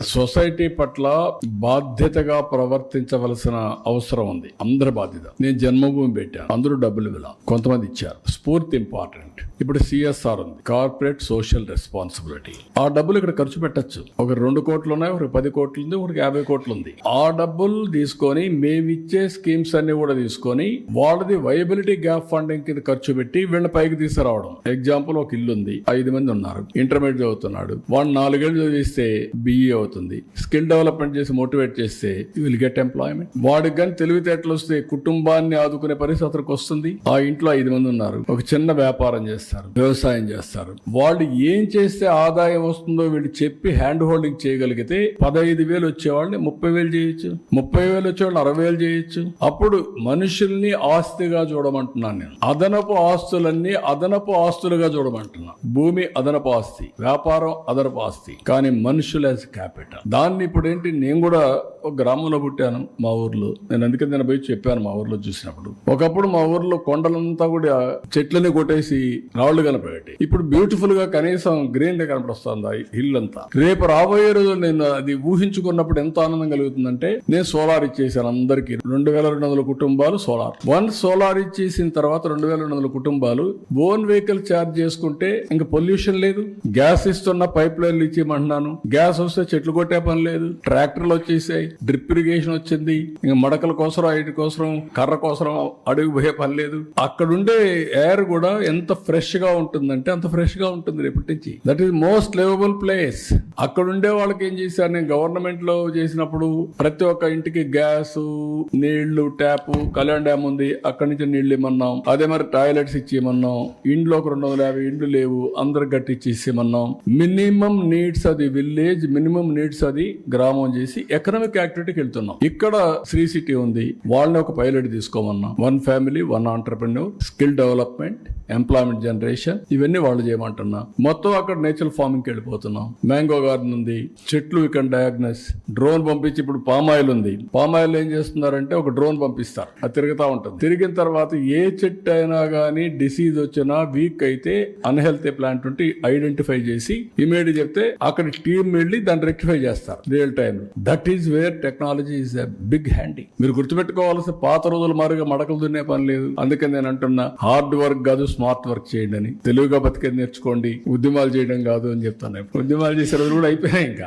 Society పట్ల బాధ్యతగా ప్రవర్తించవలసిన అవసరం ఉంది. అందరి బాధ్యత. నేను జన్మభూమి పెట్టాను. అందరూ డబ్బులు విలా కొంతమంది ఇచ్చారు. స్ఫూర్తి ఇంపార్టెంట్. ఇప్పుడు సిఎస్ఆర్ ఉంది. Corporate social responsibility. ఆ డబ్బులు ఇక్కడ ఖర్చు పెట్టచ్చు. ఒక రెండు కోట్లు ఉన్నాయి ఒక పది కోట్లు ఉంది ఒకటి యాభై కోట్లు ఉంది. ఆ డబ్బులు తీసుకొని మేము ఇచ్చే స్కీమ్స్ అన్ని కూడా తీసుకొని వాళ్ళది వైబిలిటీ గ్యాప్ ఫండింగ్ కింద ఖర్చు పెట్టి వీళ్ళ పైకి తీసుకురావడం. ఎగ్జాంపుల్ ఒక ఇల్లు ఉంది. ఐదు మంది ఉన్నారు. ఇంటర్మీడియట్ చదువుతున్నాడు. వాడు నాలుగేళ్ళు చదివిస్తే బిఈ అవుతుంది. స్కిల్ డెవలప్మెంట్ చేసి మోటివేట్ చేస్తే విల్ గెట్ ఎంప్లాయ్మెంట్. వాడికి కానీ తెలివితేటలు వస్తే కుటుంబాన్ని ఆదుకునే పరిస్థితి అతనికి వస్తుంది. ఆ ఇంట్లో ఐదు మంది ఉన్నారు. ఒక చిన్న వ్యాపారం చేస్తారు. వ్యవసాయం చేస్తారు. వాళ్ళు ఏం చేస్తే ఆదాయం వస్తుందో వీళ్ళు చెప్పి హ్యాండ్ హోల్డింగ్ చేయగలిగితే పదహైదు వేలు వచ్చేవాళ్ళని ముప్పై వేలు చేయొచ్చు. ముప్పై వేలు వచ్చేవాళ్ళు అరవై వేలు చేయొచ్చు. అప్పుడు మనుషుల్ని ఆస్తిగా చూడమంటున్నాను నేను. అదనపు ఆస్తులన్నీ అదనపు ఆస్తులుగా చూడమంటున్నా. భూమి అదనపు ఆస్తి. వ్యాపారం అదనపు ఆస్తి. కానీ మనుషులు యాజ్ క్యాపిటల్ దాన్ని ఇప్పుడు ఏంటి నేను కూడా ఒక గ్రామంలో పుట్టాను మా ఊర్లో. నేను అందుకే నేను పోయి చెప్పాను మా ఊర్లో చూసినప్పుడు. ఒకప్పుడు మా ఊర్లో కొండలంతా కూడా చెట్లని కొట్టేసి రాళ్ళు కనపడేటి. ఇప్పుడు బ్యూటిఫుల్గా కనీసం గ్రీన్ కనపడొస్తుంది ఆ హిల్ అంతా రేపు రాబోయే రోజు నేను అది ఊహించుకున్నప్పుడు ఎంత ఆనందం కలుగుతుందంటే నేను సోలార్ ఇచ్చేసాను అందరికి. రెండు వేల రెండు వందల కుటుంబాలు సోలార్ వన్ సోలార్ ఇచ్చేసిన తర్వాత రెండు వేల రెండు వందల కుటుంబాలు ఓన్ వెహికల్ ఛార్జ్ చేసుకుంటే ఇంకా పొల్యూషన్ లేదు. గ్యాస్ ఇస్తున్న పైప్ లైన్లు ఇచ్చేయమంటున్నాను. గ్యాస్ వస్తే చెట్లు కొట్టే పని లేదు. ట్రాక్టర్లు వచ్చేసాయి. డ్రిప్ ఇరిగేషన్ వచ్చింది. ఇంకా మడకల కోసం ఐటి కోసం కర్ర కోసం అడుగు పోయే పని లేదు. అక్కడుండే ఎయిర్ కూడా ఎంత ఫ్రెష్గా ఉంటుందంటే అంత ఫ్రెష్గా ఉంటుంది రేపటి నుంచి. That is most livable place అక్కడ ఉండే వాళ్ళకి ఏం చేశాను నేను గవర్నమెంట్లో చేసినప్పుడు ప్రతి ఒక్క ఇంటికి గ్యాస్ నీళ్ళు ట్యాప్ కళ్యాణ్ డ్యామ్ ఉంది. అక్కడి నుంచి నీళ్ళు ఇమ్మన్నాం. అదే మరి టాయిలెట్స్ ఇచ్చేయమన్నాం ఇండ్లు ఒక రెండు వందల యాభై ఇండ్లు లేవు. అందరు కట్టించి ఇచ్చేయమన్నాం మినిమం నీడ్స్ అది విలేజ్ మినిమం నీడ్స్ అది గ్రామం చేసి ఎకనామిక్ యాక్టివిటీకి వెళ్తున్నాం. ఇక్కడ శ్రీ సిటీ ఉంది. వాళ్ళని ఒక pilot తీసుకోమన్నాం. One family one entrepreneur skill development employment generation ఇవన్నీ వాళ్ళు చేయమంటున్నా మొత్తం అక్కడ నేచురల్ ఫార్మింగ్కి వెళ్ళిపోతున్నాం. మ్యాంగో గార్డెన్ ఉంది చెట్లు ఇక్కడ డయాగ్నస్ డ్రోన్ పంపించి ఇప్పుడు పామాయిల్ ఉంది. పామాయిల్ ఏం చేస్తున్నారంటే ఒక డ్రోన్ పంపిస్తారు. అది తిరుగుతా ఉంటుంది. తిరిగిన తర్వాత ఏ చెట్టు అయినా కానీ డిసీజ్ వచ్చినా వీక్ అయితే అన్హెల్తీ ప్లాంట్ ఉంటే ఐడెంటిఫై చేసి ఇమీడియట్ చెప్తే అక్కడ టీం వెళ్ళి దాన్ని రెక్టిఫై చేస్తారు. Real time that is where technology is a big handy మీరు గుర్తుపెట్టుకోవాల్సిన పాత రోజుల మారుగా మడకలు దున్నే పని లేదు. అందుకని నేను అంటున్నా హార్డ్ వర్క్ కాదు స్మార్ట్ వర్క్ చేయండి అని. తెలుగుగా బతికేది నేర్చుకోండి. ఉద్యమాలు చేయడం కాదు అని చెప్తాను ఉద్యమాలు చేసే రోజులు కూడా అయిపోయాయి ఇంకా.